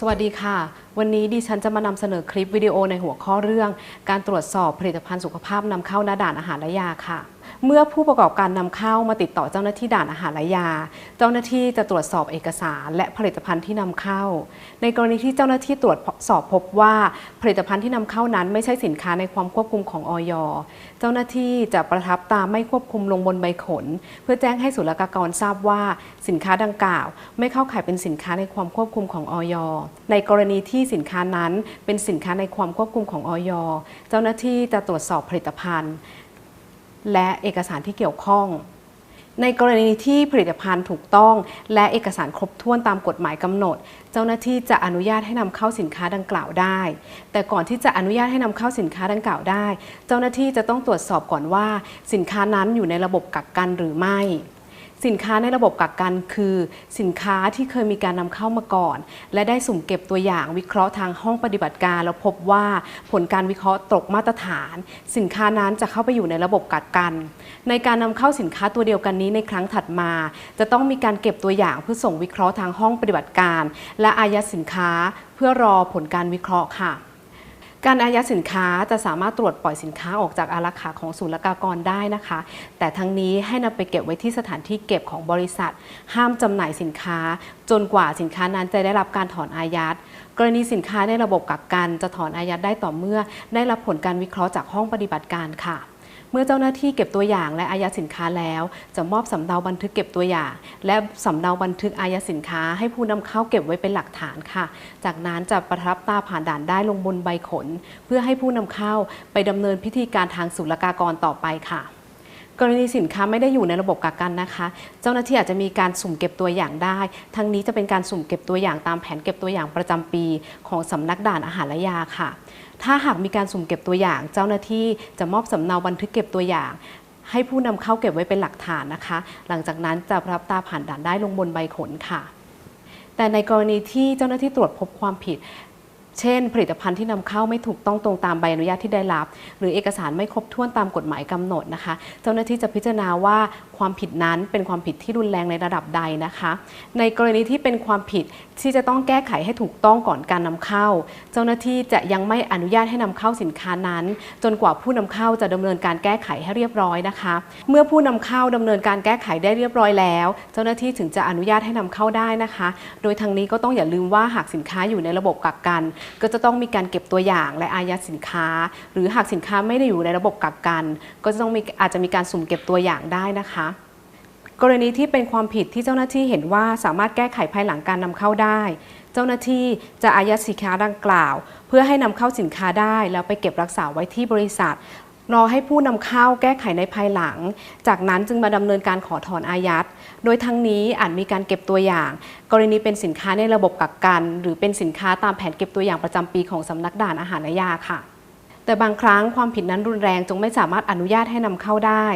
สวัสดีค่ะ วันนี้ดิฉันจะมานำเสนอคลิปวิดีโอในหัวข้อเรื่อง การตรวจสอบผลิตภัณฑ์สุขภาพนำเข้าหน้าด่านอาหารและยาค่ะ เมื่อผู้ประกอบการนำเข้ามาติดต่อเจ้าหน้าที่ด่านอาหารและยา เจ้าหน้าที่จะตรวจสอบเอกสารและผลิตภัณฑ์ที่นำเข้า ในกรณีที่เจ้าหน้าที่ตรวจสอบพบว่าผลิตภัณฑ์ที่นำเข้านั้นไม่ใช่สินค้าในความควบคุมของออยเจ้าหน้าที่จะประทับตามไม่ควบคุมลงบนใบขน เพื่อแจ้งให้ศุลกากรทราบว่าสินค้าดังกล่าว ไม่เข้าข่ายเป็นสินค้าในความควบคุมของออยในกรณีที่สินค้านั้นเป็นสินค้าในความควบคุมของออยเจ้าหน้าที่จะตรวจสอบผลิตภัณฑ์ และเอกสารที่เกี่ยวข้อง ในกรณีที่ผลิตภัณฑ์ถูกต้อง และเอกสารครบถ้วนตามกฎหมายกำหนด เจ้าหน้าที่จะอนุญาตให้นำเข้าสินค้าดังกล่าวได้ แต่ก่อนที่จะอนุญาตให้นำเข้าสินค้าดังกล่าวได้ เจ้าหน้าที่จะต้องตรวจสอบก่อนว่า สินค้านั้นอยู่ในระบบกักกันหรือไม่ สินค้าในระบบกักกันคือ สินค้าที่เคยมีการนำเข้ามาก่อน และได้สุ่มเก็บตัวอย่างวิเคราะห์ทางห้องปฏิบัติการ แล้วพบว่าผลการวิเคราะห์ตกมาตรฐาน สินค้านั้นจะเข้าไปอยู่ในระบบกักกัน ในการนำเข้าสินค้าตัวเดียวกันนี้ในครั้งถัดมา จะต้องมีการเก็บตัวอย่างเพื่อส่งวิเคราะห์ทางห้องปฏิบัติการ และอายัดสินค้าเพื่อรอผลการวิเคราะห์ค่ะ การอายัดสินค้าจะสามารถตรวจปล่อยสินค้าออกจากอารักขาของศูนย์ลกากรได้นะคะ แต่ทั้งนี้ให้นำไปเก็บไว้ที่สถานที่เก็บของบริษัท ห้ามจำหน่ายสินค้า จนกว่าสินค้านั้นจะได้รับการถอนอายัด กรณีสินค้าในระบบกักกันจะถอนอายัดได้ต่อเมื่อ ได้รับผลการวิเคราะห์จากห้องปฏิบัติการค่ะ เมื่อเจ้าหน้าที่เก็บตัวอย่างและอายัดสินค้าแล้ว จะมอบสำเนาบันทึกเก็บตัวอย่าง และสำเนาบันทึกอายัดสินค้า ให้ผู้นำเข้าเก็บไว้เป็นหลักฐานค่ะ จากนั้นจะประทับตาผ่านด่านได้ลงบนใบขน เพื่อให้ผู้นำเข้าไปดำเนินพิธีการทางศุลกากรต่อไปค่ะ กรณีสินค้าไม่ได้อยู่ในระบบกักกันนะคะ เจ้าหน้าที่อาจจะมีการสุ่มเก็บตัวอย่างได้ ทั้งนี้จะเป็นการสุ่มเก็บตัวอย่างตามแผนเก็บตัวอย่างประจำปี ของสำนักด่านอาหารและยาค่ะ ถ้าหากมีการสุ่มเก็บตัวอย่าง เจ้าหน้าที่จะมอบสำเนาบันทึกเก็บตัวอย่างให้ผู้นำเข้าเก็บไว้เป็นหลักฐานนะคะ หลังจากนั้นจะรับตาผ่านด่านได้ลงบนใบขนค่ะ แต่ในกรณีที่เจ้าหน้าที่ตรวจพบความผิด เช่น ผลิตภัณฑ์ที่นำเข้าไม่ถูกต้องตรงตามใบอนุญาตที่ได้รับ หรือเอกสารไม่ครบถ้วนตามกฎหมายกำหนดนะคะ เจ้าหน้าที่จะพิจารณาว่าความผิดนั้นเป็นความผิดที่รุนแรงในระดับใดนะคะ ในกรณีที่เป็นความผิดที่จะต้องแก้ไขให้ถูกต้องก่อนการนำเข้า เจ้าหน้าที่จะยังไม่อนุญาตให้นำเข้าสินค้านั้น จนกว่าผู้นำเข้าจะดำเนินการแก้ไขให้เรียบร้อยนะคะ เมื่อผู้นำเข้าดำเนินการแก้ไขได้เรียบร้อยแล้ว เจ้าหน้าที่ถึงจะอนุญาตให้นำเข้าได้นะคะ โดยทางนี้ก็ต้องอย่าลืมว่าหากสินค้าอยู่ในระบบกักกันก็จะต้องมีการเก็บตัวอย่างและอายัดสินค้า หรือหากสินค้าไม่ได้อยู่ในระบบกักกัน ก็จะต้องมีอาจจะมีการสุ่มเก็บตัวอย่างได้นะคะกรณีที่เป็นความผิดที่เจ้าหน้าที่เห็นว่าสามารถแก้ไขภายหลังการนำเข้าได้ เจ้าหน้าที่จะอายัดสินค้าดังกล่าว เพื่อให้นำเข้าสินค้าได้ แล้วไปเก็บรักษาไว้ที่บริษัท รอให้ผู้นำเข้าแก้ไขในภายหลัง จากนั้นจึงมาดำเนินการขอถอนอายัด โดยทั้งนี้อาจมีการเก็บตัวอย่าง กรณีเป็นสินค้าในระบบกักกัน หรือเป็นสินค้าตามแผนเก็บตัวอย่างประจำปีของสำนักด่านอาหารและยาค่ะ แต่บางครั้งความผิดนั้นรุนแรงจงไม่สามารถอนุญาตให้นำเข้าได้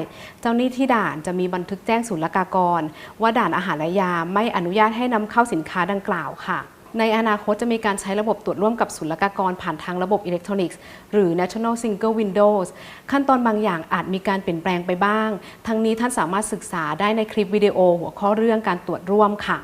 เจ้าหนี้ที่ด่านจะมีบันทึกแจ้งศุลกากร ว่าด่านอาหารและยาไม่อนุญาตให้นำเข้าสินค้าดังกล่าวค่ะ ในอนาคตจะมีการใช้ระบบตรวจร่วมกับศุลกากรผ่านทางระบบอิเล็กทรอนิกส์หรือ National Single Windows ขั้นตอนบางอย่างอาจมีการเปลี่ยนแปลงไปบ้าง ทั้งนี้ท่านสามารถศึกษาได้ในคลิปวิดีโอหัวข้อเรื่องการตรวจร่วมค่ะ